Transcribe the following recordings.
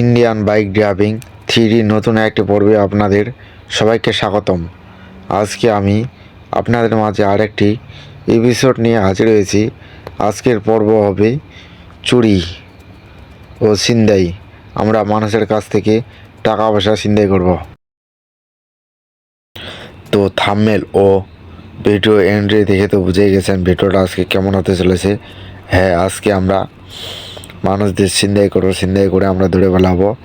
Indian bike driving three নতুন একটি পর্বে আপনাদের সবাইকে স্বাগতম। আজকে আমি আপনাদের মাঝে আরেকটি এপিসোড নিয়ে হাজির হয়েছি। আজকের পর্ব হবে চুরি ও ছিনতাই। আমরা মানুষের কাছ থেকে টাকা পয়সা ছিনতাই করব। তো থাম্মেল ও ভিডিও এন্ট্রি দেখে তো বুঝেই গেছেন ভিডিওটা আজকে কেমন হতে চলেছে। হ্যাঁ আজকে আমরা মানুষদের ছিনতাই করব ছিনতাই করে আমরা দৌড়ে পালাবো।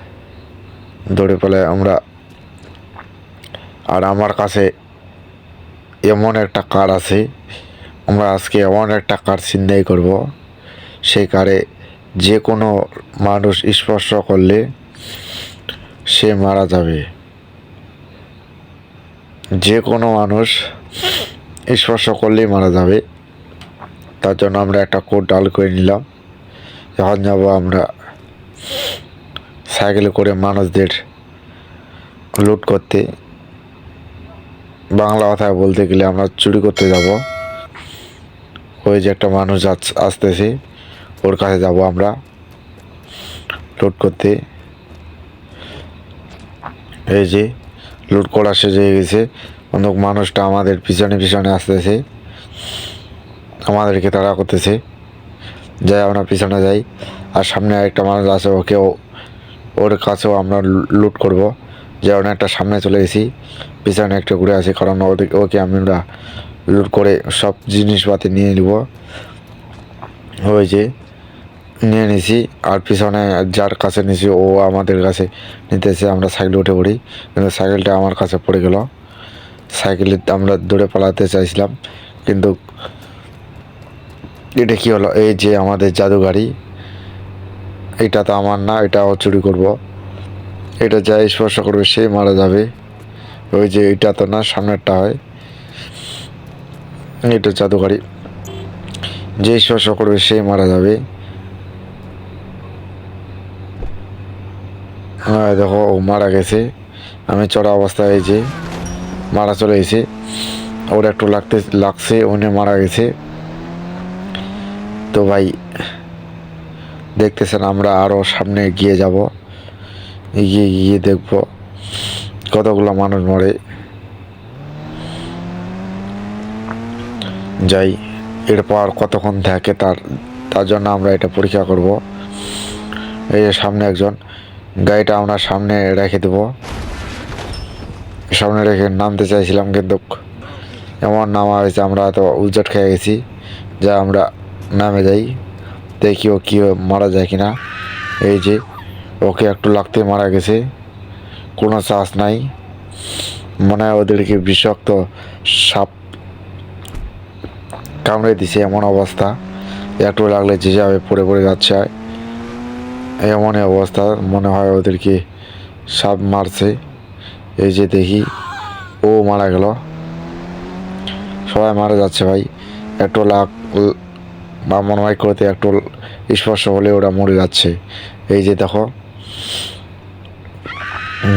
দৌড়ে পালায় আমরা আর আমার কাছে এমন একটা কার আছে, আমরা আজকে এমন একটা কার ছিনতাই করব। সেই কারে যে কোনো মানুষ স্পর্শ করলে সে মারা যাবে। যে কোনো মানুষ স্পর্শ করলেই মারা যাবে। তার জন্য আমরা একটা কোড ডাল করে নিলাম। এখন যাব আমরা সাইকেলে করে মানুষদের লুট করতে। বাংলা কথায় বলতে গেলে আমরা চুরি করতে যাব। ওই যে একটা মানুষ আসতেছে, ওর কাছে যাব আমরা লুট করতে। এই যে লুট করা শেষ হয়ে গেছে। অন্য মানুষটা আমাদের পিছনে পিছনে আসতেছে। আমাদেরকে তাড়া করতেছে। যাই, আমরা পিছনে যাই। আর সামনে একটা মানুষ আছে, ওকেও, ওর কাছেও আমরা লুট করব। যে অনেকটা সামনে চলে গেছি। পিছনে একটা ঘুরে আছি কারণ ওদের ওকে আমরা লুট করে সব জিনিসপাতি নিয়ে নিব। যে, নিয়ে নিছি। আর পিছনে যার কাছে নিছি, ও আমাদের কাছে নিতেছে, আমরা সাইকেলে উঠে পড়ি। কিন্তু সাইকেলটা আমার কাছে পড়ে গেল। সাইকেলে আমরা দৌড়ে পালাতে চাইছিলাম, কিন্তু এটা কি হলো? এই যে আমাদের জাদু গাড়ি এটা তো আমার না, এটাও চুরি করব। এটা যা স্পর্শ করবে সে মারা যাবে। ওই যে এটা তো না, সামনেরটা হয়। এটা জাদু গাড়ি যে স্পর্শ করবে সে মারা যাবে। হ্যাঁ দেখো, ও মারা গেছে। আমি চড়া অবস্থায় এই যে মারা চলে গেছে ওর একটু লাগতে লাগছে, উনি মারা গেছে। তো ভাই, দেখতেছেন আমরা আরও সামনে গিয়ে যাব। এগিয়ে গিয়ে দেখব কতগুলো মানুষ মরে। যাই, এরপর কতক্ষণ থাকে তার তার জন্য আমরা এটা পরীক্ষা করব। এই যে সামনে একজন, গাড়িটা আমরা সামনে রেখে দেব। সামনে রেখে নামতে চাইছিলাম কিন্তু এমন নামা হয়েছে, আমরা এত উজ্জট খেয়ে গেছি যা আমরা নামে যাই দেখি ও কী মারা যায় কিনা। এই যে, ওকে একটু লাগতে মারা গেছে। কোনো চাষ নাই। মনে হয় ওদেরকে বিষাক্ত সাপ কামড়ে দিছে এমন অবস্থা। একটু লাগলে যে যাবে পড়ে পড়ে যাচ্ছে। এমনই অবস্থা। মনে হয় ওদেরকে সাপ মারছে। এই যে দেখি, ও মারা গেল। সবাই মারা যাচ্ছে ভাই। একটু লাগ বা মনে হয় করতে একটু স্পর্শ হলে ওরা মরে যাচ্ছে। এই যে দেখো।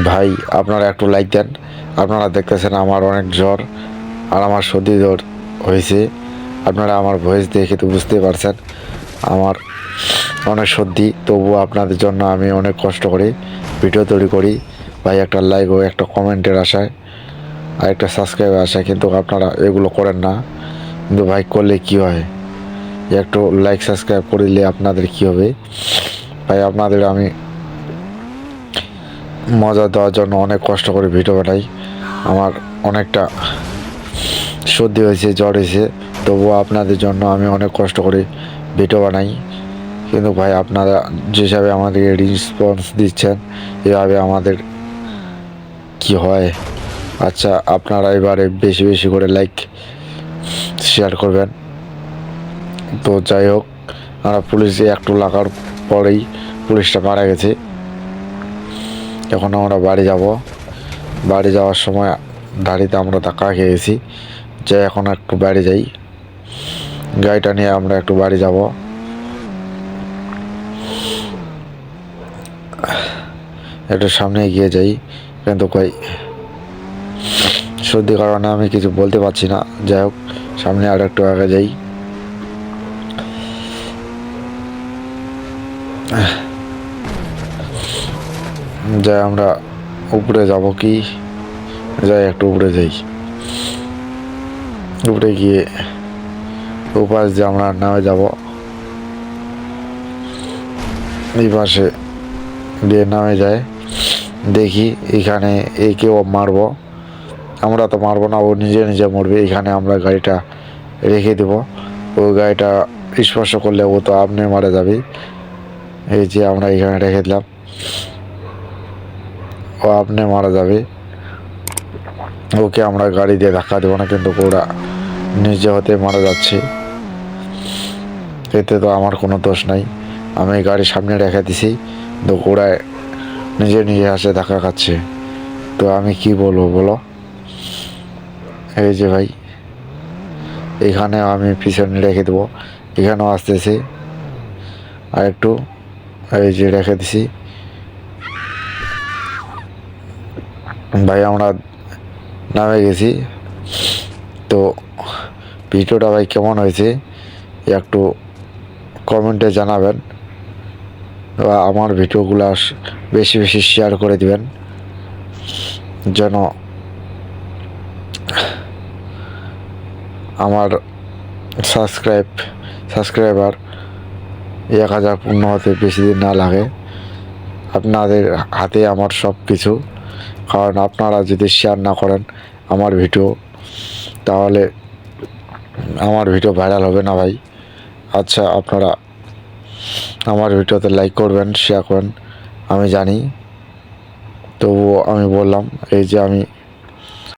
ভাই, আপনারা একটু লাইক দেন। আপনারা দেখতেছেন আমার অনেক জ্বর আর আমার সর্দি জ্বর হয়েছে। আপনারা আমার ভয়েস দেখে তো বুঝতে পারছেন আমার অনেক সর্দি। তবুও আপনাদের জন্য আমি অনেক কষ্ট করি ভিডিও তৈরি করি। ভাই, একটা লাইক ও একটা কমেন্টের আশায় আর একটা সাবস্ক্রাইবের আশায়। কিন্তু আপনারা এগুলো করেন না। কিন্তু ভাই, করলে কী হয়? একটু লাইক সাবস্ক্রাইব করলে আপনাদের কি হবে? ভাই, আপনাদের আমি মজা দেওয়ার জন্য অনেক কষ্ট করে ভিডিও বানাই। আমার অনেকটা সর্দি হয়েছে, জ্বর হয়েছে। তবুও আপনাদের জন্য আমি অনেক কষ্ট করে ভিডিও বানাই। কিন্তু ভাই, আপনারা যেভাবে আমাদেরকে রেসপন্স দিচ্ছেন, এভাবে আমাদের কি হয়? আচ্ছা আপনারা এবারে বেশি বেশি করে লাইক শেয়ার করবেন। তো যাই হোক আমরা পুলিশে একটু লাগার পরেই পুলিশটা মারা গেছে। এখন আমরা বাড়ি যাব। বাড়ি যাওয়ার সময় গাড়িতে আমরা ধাক্কা খেয়ে গেছি। যে এখন একটু বাড়ি যাই। গাড়িটা নিয়ে আমরা একটু বাড়ি যাব। একটু সামনে এগিয়ে যাই। কিন্তু কই সর্দি কারণে আমি কিছু বলতে পারছি না। যাই হোক, সামনে আর একটু আগে যাই। যাই, আমরা উপরে যাব কি? যাই, একটু উপরে যাই। উপরে গিয়ে উপাস দিয়ে আমরা নামে যাব। এই পাশে দিয়ে নামে যায় দেখি এখানে একেও মারবো। আমরা তো মারবো না, ও নিজে নিজে মরবে। এখানে আমরা গাড়িটা রেখে দেবো। ও গাড়িটা স্পর্শ করলে ও তো আপনি মারা যাবে এই যে আমরা এখানে রেখে দিলাম। ও আপনি মারা যাবে। ওকে আমরা গাড়ি দিয়ে ধাক্কা দেবো না, কিন্তু ওরা নিজে হতে মারা যাচ্ছে। এতে তো আমার কোনো দোষ নাই। আমি গাড়ি সামনে রেখে দিছি, তো ওরা নিজে নিজে আসে ধাক্কা খাচ্ছে। তো আমি কি বলব বলো? এই যে ভাই, এখানে আমি পিছনে রেখে দেবো। এখানেও আসতেছি। আর একটু এই যে রেখে দিছি ভাই, আমরা নামে গেছি। তো ভিডিওটা ভাই কেমন হয়েছে, একটু কমেন্টে জানাবেন বা আমার ভিডিওগুলো বেশি বেশি শেয়ার করে দিবেন, যেন আমার সাবস্ক্রাইব সাবস্ক্রাইবার এক হাজার পূর্ণ হতে বেশি দিন না লাগে। আপনাদের হাতে আমার সব কিছু। কারণ আপনারা যদি শেয়ার না করেন আমার ভিডিও তাহলে আমার ভিডিও ভাইরাল হবে না ভাই। আচ্ছা আপনারা আমার ভিডিওতে লাইক করবেন শেয়ার করবেন, আমি জানি। তবুও আমি বললাম, এই যে আমি